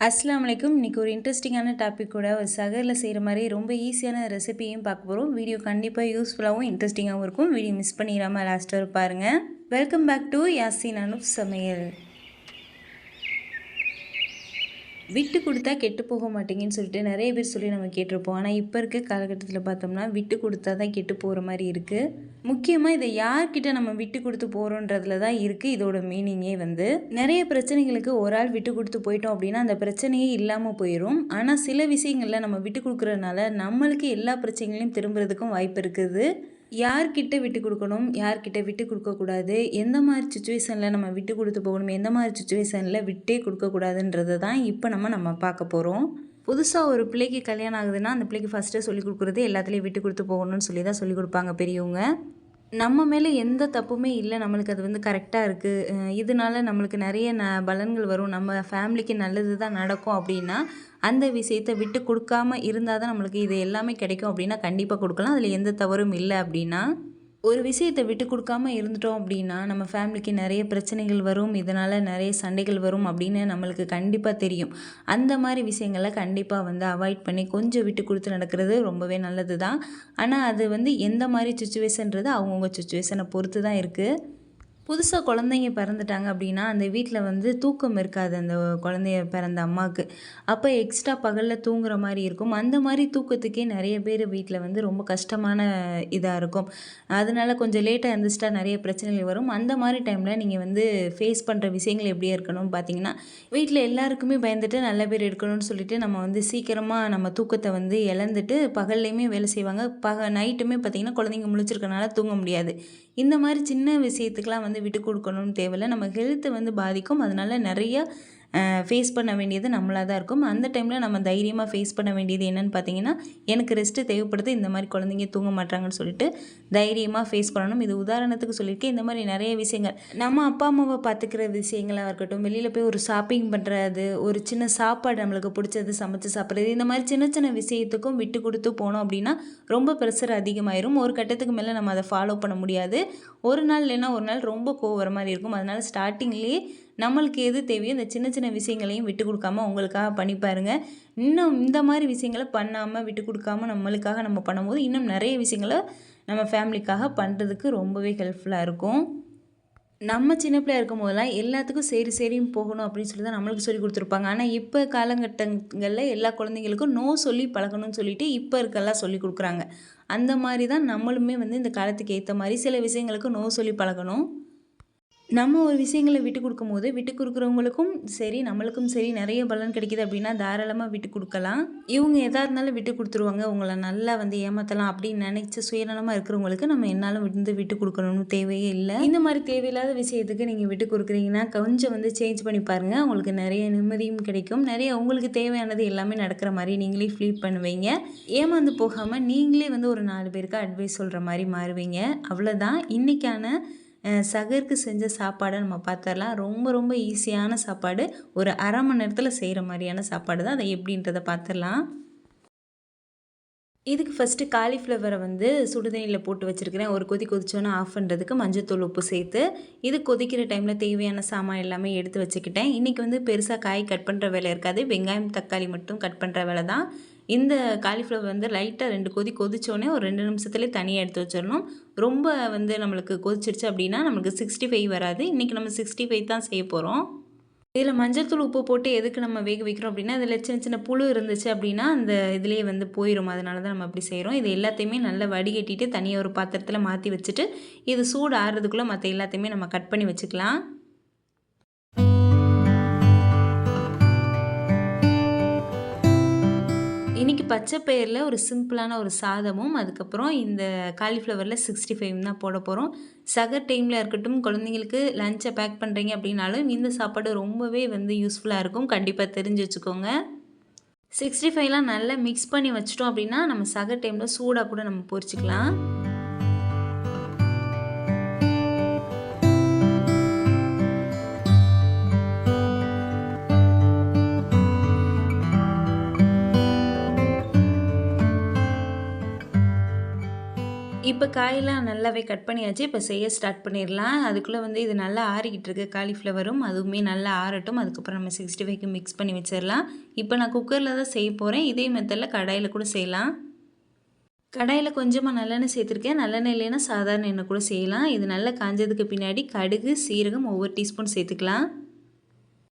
அஸ்லாம் வலைக்கும் இன்றைக்கி ஒரு இன்ட்ரெஸ்டிங்கான டாபிக் கூட ஒரு சகரில் செய்கிற மாதிரி ரொம்ப ஈஸியான ரெசிபியும் பார்க்க போகிறோம் வீடியோ கண்டிப்பாக யூஸ்ஃபுல்லாகவும் இன்ட்ரெஸ்டிங்காகவும் இருக்கும். வீடியோ மிஸ் பண்ணிடாமல் லாஸ்ட்டாக பாருங்கள் welcome back to Yasin Anup சமையல் விட்டு கொடுத்தா கெட்டு போக மாட்டேங்கன்னு சொல்லிட்டு நிறைய பேர் சொல்லி நம்ம கேட்டிருப்போம். ஆனால் இப்போ இருக்க காலகட்டத்தில் பார்த்தோம்னா விட்டு கொடுத்தா தான் கெட்டு போகிற மாதிரி இருக்குது முக்கியமாக இதை யார்கிட்ட நம்ம விட்டு கொடுத்து போகிறோன்றதுல தான் இருக்குது இதோட மீனிங்கே வந்து. நிறைய பிரச்சனைகளுக்கு ஒரு ஆள் விட்டு கொடுத்து போயிட்டோம் அப்படின்னா அந்த பிரச்சனையே இல்லாமல் போயிடும் ஆனால் சில விஷயங்களில் நம்ம விட்டு கொடுக்குறதுனால நம்மளுக்கு எல்லா பிரச்சனைகளையும் திரும்புறதுக்கும் வாய்ப்பு இருக்குது. யார்கிட்ட விட்டு கொடுக்கணும் யார்கிட்ட விட்டு கொடுக்கக்கூடாது எந்த மாதிரி சுச்சுவேஷனில் நம்ம விட்டு கொடுத்து போகணும் எந்த மாதிரி சுச்சுவேஷனில் விட்டே கொடுக்கக்கூடாதுன்றதை தான் இப்போ நம்ம நம்ம பார்க்க போகிறோம் புதுசாக ஒரு பிள்ளைக்கு கல்யாணம் ஆகுதுன்னா அந்த பிள்ளைக்கு ஃபஸ்ட்டு சொல்லிக் கொடுக்குறது எல்லாத்துலேயும் விட்டு கொடுத்து போகணும்னு சொல்லி தான் சொல்லிக் கொடுப்பாங்க பெரியவங்க. நம்ம மேலே எந்த தப்புமே இல்லை. நம்மளுக்கு அது வந்து கரெக்டாக இருக்குது இதனால நம்மளுக்கு நிறைய ந பலன்கள் வரும். நம்ம ஃபேமிலிக்கு நல்லது தான் நடக்கும் அப்படின்னா அந்த விஷயத்தை விட்டு கொடுக்காம இருந்தால் தான் நம்மளுக்கு இது எல்லாமே கிடைக்கும் அப்படின்னா கண்டிப்பாக கொடுக்கலாம். அதில் எந்த தவறும் இல்லை அப்படின்னா ஒரு விஷயத்தை விட்டு கொடுக்காம இருந்துட்டோம் அப்படின்னா நம்ம ஃபேமிலிக்கு நிறைய பிரச்சனைகள் வரும் இதனால் நிறைய சண்டைகள் வரும் அப்படின்னு நம்மளுக்கு கண்டிப்பாக தெரியும். அந்த மாதிரி விஷயங்களை கண்டிப்பாக வந்து அவாய்ட் பண்ணி கொஞ்சம் விட்டு கொடுத்து நடக்கிறது ரொம்பவே நல்லது தான் ஆனால் அது வந்து எந்த மாதிரி சுச்சுவேஷன்றது அவங்கவுங்க சுச்சுவேஷனை பொறுத்து தான் இருக்குது புதுசாக குழந்தைங்க பிறந்துட்டாங்க அப்படின்னா அந்த வீட்டில் வந்து தூக்கம் இருக்காது அந்த குழந்தைய பிறந்த அம்மாவுக்கு அப்போ எக்ஸ்ட்ரா பகலில் தூங்குற மாதிரி இருக்கும். அந்த மாதிரி தூக்கத்துக்கே நிறைய பேர் வீட்டில் வந்து ரொம்ப கஷ்டமான இதாக இருக்கும். அதனால கொஞ்சம் லேட்டாக எழுந்திரிச்சிட்டா நிறைய பிரச்சனைகள் வரும். அந்த மாதிரி டைமில் நீங்கள் வந்து ஃபேஸ் பண்ணுற விஷயங்கள் எப்படியா இருக்கணும்னு பார்த்தீங்கன்னா வீட்டில் எல்லாருக்குமே பயந்துட்டு நல்ல பேர் எடுக்கணும்னு சொல்லிட்டு நம்ம வந்து சீக்கிரமாக நம்ம தூக்கத்தை வந்து இழந்துட்டு பகல்லையுமே வேலை செய்வாங்க. பக நைட்டுமே பார்த்திங்கன்னா குழந்தைங்க முழிச்சிருக்கனால தூங்க முடியாது. இந்த மாதிரி சின்ன விஷயத்துக்கெலாம் வந்து விட்டு கொடுக்கணும்னு தேவையில்லை. நம்ம ஹெல்த்தை வந்து பாதிக்கும். அதனால நிறைய ஃபேஸ் பண்ண வேண்டியது நம்மளாக தான் இருக்கும். அந்த டைமில் நம்ம தைரியமாக ஃபேஸ் பண்ண வேண்டியது என்னென்னு பார்த்தீங்கன்னா எனக்கு ரெஸ்ட்டு தேவைப்படுது இந்த மாதிரி குழந்தைங்க தூங்க மாட்டாங்கன்னு சொல்லிட்டு தைரியமாக ஃபேஸ் பண்ணணும். இது உதாரணத்துக்கு சொல்லியிருக்கேன் இந்த மாதிரி நிறைய விஷயங்கள். நம்ம அப்பா அம்மாவை பார்த்துக்கிற விஷயங்களாக இருக்கட்டும் வெளியில் போய் ஒரு ஷாப்பிங் பண்ணுறது ஒரு சின்ன சாப்பாடு நம்மளுக்கு பிடிச்சது சமைச்சு சாப்பிட்றது இந்த மாதிரி சின்ன சின்ன விஷயத்துக்கும் விட்டு கொடுத்து போனோம் அப்படின்னா ரொம்ப ப்ரெஷர் அதிகமாயிரும். ஒரு கட்டத்துக்கு மேலே நம்ம அதை ஃபாலோ பண்ண முடியாது. ஒரு நாள் இல்லைன்னா ஒரு நாள் ரொம்ப கோவர மாதிரி இருக்கும். அதனால் ஸ்டார்டிங்லேயே நம்மளுக்கு எது தேவையோ இந்த சின்ன சின்ன விஷயங்களையும் விட்டு கொடுக்காம உங்களுக்காக பண்ணி பாருங்கள் இன்னும் இந்த மாதிரி விஷயங்களை பண்ணாமல் விட்டு கொடுக்காம நம்மளுக்காக நம்ம பண்ணும்போது இன்னும் நிறைய விஷயங்களை நம்ம ஃபேமிலிக்காக பண்ணுறதுக்கு ரொம்பவே ஹெல்ப்ஃபுல்லாக இருக்கும். நம்ம சின்ன பிள்ளையா இருக்கும் போதெல்லாம் எல்லாத்துக்கும் சரி சரியும் போகணும் அப்படின்னு சொல்லி தான் நம்மளுக்கு சொல்லி கொடுத்துருப்பாங்க. ஆனால் இப்போ காலகட்டங்களில் எல்லா குழந்தைங்களுக்கும் நோ சொல்லி பழகணும்னு சொல்லிட்டு இப்போ இருக்கெல்லாம் சொல்லி கொடுக்குறாங்க. அந்த மாதிரி தான் நம்மளுமே வந்து இந்த காலத்துக்கு ஏற்ற மாதிரி சில விஷயங்களுக்கு நோ சொல்லி பழகணும். நம்ம ஒரு விஷயங்களை விட்டு கொடுக்கும்போது விட்டு கொடுக்குறவங்களுக்கும் சரி நம்மளுக்கும் சரி நிறைய பலன் கிடைக்கிது அப்படின்னா தாராளமாக விட்டு கொடுக்கலாம். இவங்க எதாக இருந்தாலும் விட்டு கொடுத்துருவாங்க. உங்களை நல்லா வந்து ஏமாற்றலாம் அப்படின்னு நினச்சி சுயநலமாக இருக்கிறவங்களுக்கு நம்ம என்னாலும் வந்து விட்டு கொடுக்கணும்னு தேவையே இல்லை. இந்த மாதிரி தேவையில்லாத விஷயத்துக்கு நீங்கள் விட்டு கொடுக்குறீங்கன்னா கொஞ்சம் வந்து சேஞ்ச் பண்ணி பாருங்கள் உங்களுக்கு நிறைய நிம்மதியும் கிடைக்கும். நிறைய உங்களுக்கு தேவையானது எல்லாமே நடக்கிற மாதிரி நீங்களே ஃபீல் பண்ணுவீங்க. ஏமாந்து போகாமல் நீங்களே வந்து ஒரு நாலு பேருக்கு அட்வைஸ் சொல்கிற மாதிரி மாறுவீங்க. அவ்வளோதான் இன்றைக்கான சகருக்கு செஞ்ச சாப்பாடை நம்ம பார்த்துடலாம் ரொம்ப ரொம்ப ஈஸியான சாப்பாடு. ஒரு அரை மணி நேரத்தில் செய்கிற மாதிரியான சாப்பாடு தான். அதை எப்படின்றத பார்த்துடலாம் இதுக்கு ஃபஸ்ட்டு காலிஃப்ளவரை வந்து சுடுதண்ணியில் போட்டு வச்சுருக்கிறேன். ஒரு கொதி கொதிச்சோன்னே ஆஃப் பண்ணுறதுக்கு மஞ்சத்தூள் உப்பு சேர்த்து இது கொதிக்கிற டைமில் தேவையான சாமான் எல்லாமே எடுத்து வச்சுக்கிட்டேன். இன்றைக்கி வந்து பெருசாக காய் கட் பண்ணுற வேலை இருக்காது. வெங்காயம் தக்காளி மட்டும் கட் பண்ணுற வேலை தான். இந்த காலிஃப்ளவர் வந்து லைட்டாக ரெண்டு கொதி கொதிச்சோடனே ஒரு ரெண்டு நிமிஷத்துலேயே தனியாக எடுத்து வச்சிடணும். ரொம்ப வந்து நம்மளுக்கு கொதிச்சிருச்சு அப்படின்னா நம்மளுக்கு சிக்ஸ்டி ஃபைவ் வராது. இன்றைக்கி நம்ம சிக்ஸ்டி ஃபைவ் தான் செய்ய போகிறோம் இதில் மஞ்சள் தூள் உப்பு போட்டு எதுக்கு நம்ம வேக வைக்கிறோம் அப்படின்னா அதில் சின்ன சின்ன புழு இருந்துச்சு அப்படின்னா அந்த இதுலேயே வந்து போயிடும் அதனால தான் நம்ம அப்படி செய்கிறோம் இது எல்லாத்தையுமே நல்லா வடிகட்டிட்டு தனியாக ஒரு பாத்திரத்தில் மாற்றி வச்சுட்டு இது சூடு ஆறுறதுக்குள்ளே மற்ற எல்லாத்தையுமே நம்ம கட் பண்ணி வச்சுக்கலாம். பச்சை பயிரில் ஒரு சிம்பிளான ஒரு சாதமும் அதுக்கப்புறம் இந்த காலிஃப்ளவரில் சிக்ஸ்டி ஃபைவ் தான் போட போகிறோம் சகர் டைமில் இருக்கட்டும் குழந்தைங்களுக்கு லஞ்சை பேக் பண்ணுறீங்க அப்படின்னாலும் இந்த சாப்பாடு ரொம்பவே வந்து யூஸ்ஃபுல்லாக இருக்கும். கண்டிப்பாக தெரிஞ்சு வச்சுக்கோங்க. சிக்ஸ்டி ஃபைவ்லாம் நல்லா மிக்ஸ் பண்ணி வச்சிட்டோம் அப்படின்னா நம்ம சகர் டைமில் சூடாக கூட நம்ம பொரிச்சிக்கலாம். இப்போ காயெல்லாம் நல்லாவே கட் பண்ணியாச்சு. இப்போ செய்ய ஸ்டார்ட் பண்ணிடலாம். அதுக்குள்ளே வந்து இது நல்லா ஆறிக்கிட்டு இருக்கு. காலிஃப்ளவரும் அதுவுமே நல்லா ஆறட்டும். அதுக்கப்புறம் நம்ம சிக்ஸ்டி ஃபைவ்க்கு மிக்ஸ் பண்ணி வச்சிடலாம். இப்போ நான் குக்கரில் தான் செய்ய போகிறேன் இதே மெத்தடில் கடாயில் கூட செய்யலாம். கடாயில் கொஞ்சமாக நல்லெண்ணெய் சேர்த்துருக்கேன். நல்லெண்ணெய் இல்லைன்னா சாதாரண எண்ணெய் கூட செய்யலாம். இது நல்லா காஞ்சதுக்கு பின்னாடி கடுகு சீரகம் ஒவ்வொரு டீஸ்பூன் சேர்த்துக்கலாம்.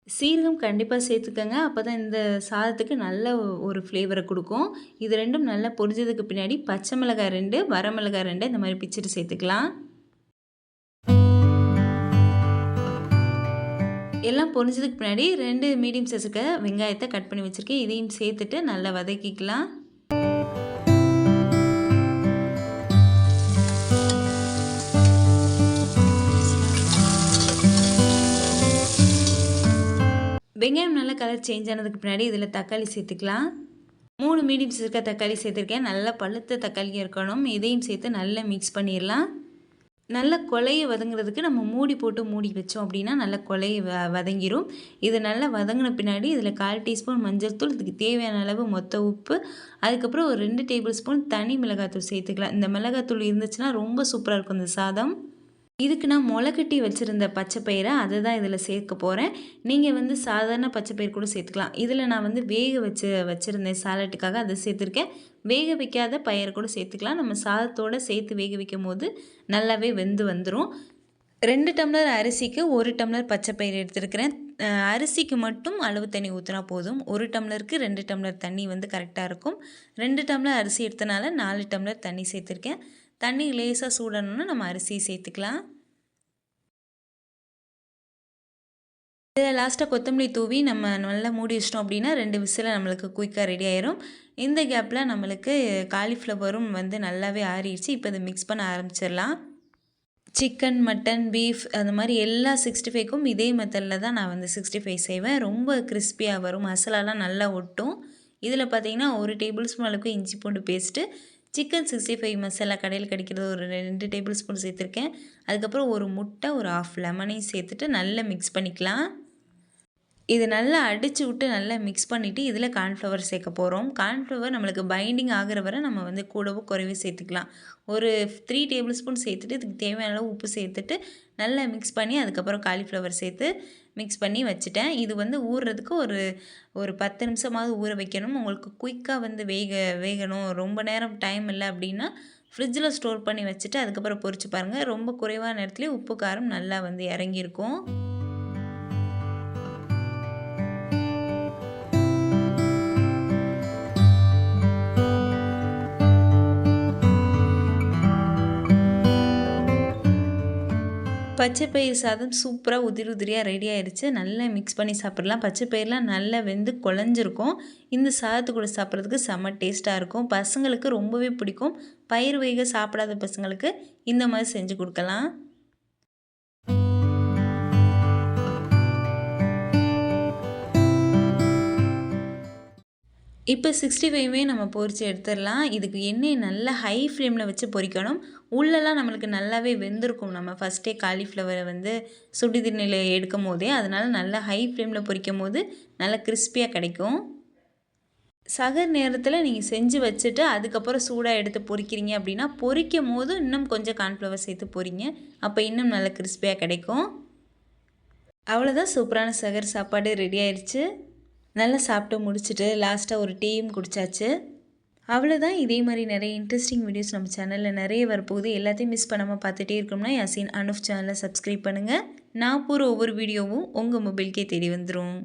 சீரகம் கண்டிப்பாக சேர்த்துக்கோங்க. அப்போ தான் இந்த சாதத்துக்கு நல்ல ஒரு ஃப்ளேவரை கொடுக்கும். இது ரெண்டும் நல்லா பொரிஞ்சதுக்கு பின்னாடி பச்சை மிளகாய் ரெண்டு வரமிளகாய் ரெண்டு இந்த மாதிரி பிச்சுட்டு சேர்த்துக்கலாம். எல்லாம் பொரிஞ்சதுக்கு பின்னாடி ரெண்டு மீடியம் சைஸுக்கு வெங்காயத்தை கட் பண்ணி வச்சுருக்கேன். இதையும் சேர்த்துட்டு நல்லா வதக்கிக்கலாம். வெங்காயம் நல்லா கலர் சேஞ்ச் ஆனதுக்கு பின்னாடி இதில் தக்காளி சேர்த்துக்கலாம். மூணு மீடியம் இருக்க தக்காளி சேர்த்துருக்கேன். நல்லா பழுத்த தக்காளியாக இருக்கணும். இதையும் சேர்த்து நல்லா மிக்ஸ் பண்ணிடலாம். நல்லா கொலையை வதங்குறதுக்கு நம்ம மூடி போட்டு மூடி வச்சோம் அப்படின்னா நல்லா கொலையை வ வதங்கிரும். இது நல்லா வதங்கின பின்னாடி இதில் கால் டீஸ்பூன் மஞ்சள் தூள் இதுக்கு தேவையான அளவு மொத்த உப்பு. அதுக்கப்புறம் ஒரு ரெண்டு டேபிள் ஸ்பூன் தனி மிளகாத்தூள் சேர்த்துக்கலாம். இந்த மிளகாத்தூள் இருந்துச்சுன்னா ரொம்ப சூப்பராக இருக்கும் இந்த சாதம். இதுக்கு நான் முளைக்கட்டி வச்சுருந்த பச்சை பயிரை அதை தான் இதில் சேர்க்க போகிறேன் நீங்கள் வந்து சாதாரண பச்சை பயிர் கூட சேர்த்துக்கலாம். இதில் நான் வந்து வேக வச்சு வச்சுருந்தேன் சாலட்டுக்காக அதை சேர்த்துருக்கேன். வேக வைக்காத பயிரை கூட சேர்த்துக்கலாம். நம்ம சாதத்தோடு சேர்த்து வேக வைக்கும் போது நல்லாவே வெந்து வந்துடும் ரெண்டு டம்ளர் அரிசிக்கு ஒரு டம்ளர் பச்சை பயிர் எடுத்துருக்கிறேன். அரிசிக்கு மட்டும் அளவு தண்ணி ஊற்றினா போதும். ஒரு டம்ளருக்கு ரெண்டு டம்ளர் தண்ணி வந்து கரெக்டாக இருக்கும். ரெண்டு டம்ளர் அரிசி எடுத்தனால நாலு டம்ளர் தண்ணி சேர்த்துருக்கேன். தண்ணி லேசாக சூடணும்னா நம்ம அரிசி சேர்த்துக்கலாம். இதில் லாஸ்ட்டாக கொத்தமல்லி தூவி நம்ம நல்லா மூடி வச்சிட்டோம் அப்படின்னா ரெண்டு விசில் நம்மளுக்கு குயிக்காக ரெடி ஆயிரும். இந்த கேப்பில் நம்மளுக்கு காலிஃப்ளவரும் வந்து நல்லாவே ஆறிடுச்சு. இப்போ இதை மிக்ஸ் பண்ண ஆரம்பிச்சிடலாம். சிக்கன் மட்டன் பீஃப் அந்த மாதிரி எல்லா சிக்ஸ்டி ஃபைவ்க்கும் இதே மெத்தடில் தான் நான் வந்து சிக்ஸ்டி ஃபைவ் செய்வேன். ரொம்ப கிறிஸ்பியாக வரும். மசாலாலாம் நல்லா ஒட்டும். இதில் பார்த்தீங்கன்னா ஒரு டேபிள் ஸ்பூன் அளவுக்கு இஞ்சி பூண்டு paste chicken sixty five masala கடையில் கிடைக்கிறது ஒரு ரெண்டு டேபிள் ஸ்பூன் சேர்த்துருக்கேன். அதுக்கப்புறம் ஒரு முட்டை ஒரு ஆஃப் லெமனையும் சேர்த்துட்டு நல்லா மிக்ஸ் பண்ணிக்கலாம். இது நல்லா அடித்து விட்டு நல்லா மிக்ஸ் பண்ணிவிட்டு இதில் கார்ன்ஃப்ளவர் சேர்க்க போகிறோம் கார்ன்ஃப்ளவர் நம்மளுக்கு பைண்டிங் ஆகிற வரை நம்ம வந்து கூடவோ குறைவே சேர்த்துக்கலாம். ஒரு த்ரீ டேபிள் ஸ்பூன் சேர்த்துட்டு இதுக்கு தேவையான அளவு உப்பு சேர்த்துட்டு நல்லா மிக்ஸ் பண்ணி அதுக்கப்புறம் காலிஃப்ளவர் சேர்த்து மிக்ஸ் பண்ணி வச்சுட்டேன். இது வந்து ஊறுறதுக்கு ஒரு ஒரு பத்து நிமிஷமாவது ஊற வைக்கணும். உங்களுக்கு குயிக்காக வந்து வேக வேகணும். ரொம்ப நேரம் டைம் இல்லை அப்படின்னா ஃப்ரிட்ஜில் ஸ்டோர் பண்ணி வச்சுட்டு அதுக்கப்புறம் பொறிச்சு பாருங்கள் ரொம்ப குறைவான நேரத்துலேயே உப்பு காரம் நல்லா வந்து இறங்கியிருக்கும். பச்சை பயிர் சாதம் சூப்பராக உதிரி உதிரியாக ரெடி ஆயிடுச்சு நல்லா மிக்ஸ் பண்ணி சாப்பிட்லாம். பச்சை பயிரெலாம் நல்லா வெந்து குழஞ்சிருக்கும். இந்த சாதத்து கூட சாப்பிட்றதுக்கு செம்ம டேஸ்ட்டாக இருக்கும். பசங்களுக்கு ரொம்பவே பிடிக்கும். பயிர் வகைகள் சாப்பிடாத பசங்களுக்கு இந்த மாதிரி செஞ்சு கொடுக்கலாம். இப்போ சிக்ஸ்டி ஃபைவே நம்ம பொரித்து எடுத்துடலாம். இதுக்கு எண்ணெய் நல்லா ஹை ஃப்ளேமில் வச்சு பொரிக்கணும் உள்ளெல்லாம் நம்மளுக்கு நல்லாவே வெந்திருக்கும். நம்ம ஃபஸ்ட்டே காலிஃப்ளவரை வந்து சுடி தண்ணியில் எடுக்கும் போதே அதனால் நல்லா ஹை ஃப்ளேமில் பொரிக்கும் போது நல்லா கிறிஸ்பியாக கிடைக்கும். சகர் நேரத்தில் நீங்கள் செஞ்சு வச்சுட்டு அதுக்கப்புறம் சூடாக எடுத்து பொரிக்கிறீங்க அப்படின்னா பொரிக்கும் போது இன்னும் கொஞ்சம் கார்ன்ஃப்ளவர் சேர்த்து பொரிங்க அப்போ இன்னும் நல்லா கிறிஸ்பியாக கிடைக்கும். அவ்வளோதான் சூப்பரான சகர் சாப்பாடு ரெடி ஆயிடுச்சு நல்லா சாப்பிட்டு முடிச்சுட்டு லாஸ்ட்டாக ஒரு டீயும் குடித்தாச்சு அவ்வளோதான் இதே மாதிரி நிறைய இன்ட்ரெஸ்டிங் வீடியோஸ் நம்ம சேனலில் நிறைய வரப்போகுது. எல்லாத்தையும் மிஸ் பண்ணாமல் பார்த்துட்டே இருக்கோம்னா யாசின் அனுஃப் சேனலை சப்ஸ்கிரைப் பண்ணுங்கள் நான் போகிற ஒவ்வொரு வீடியோவும் உங்கள் மொபைல்கே தேடி வந்துடும்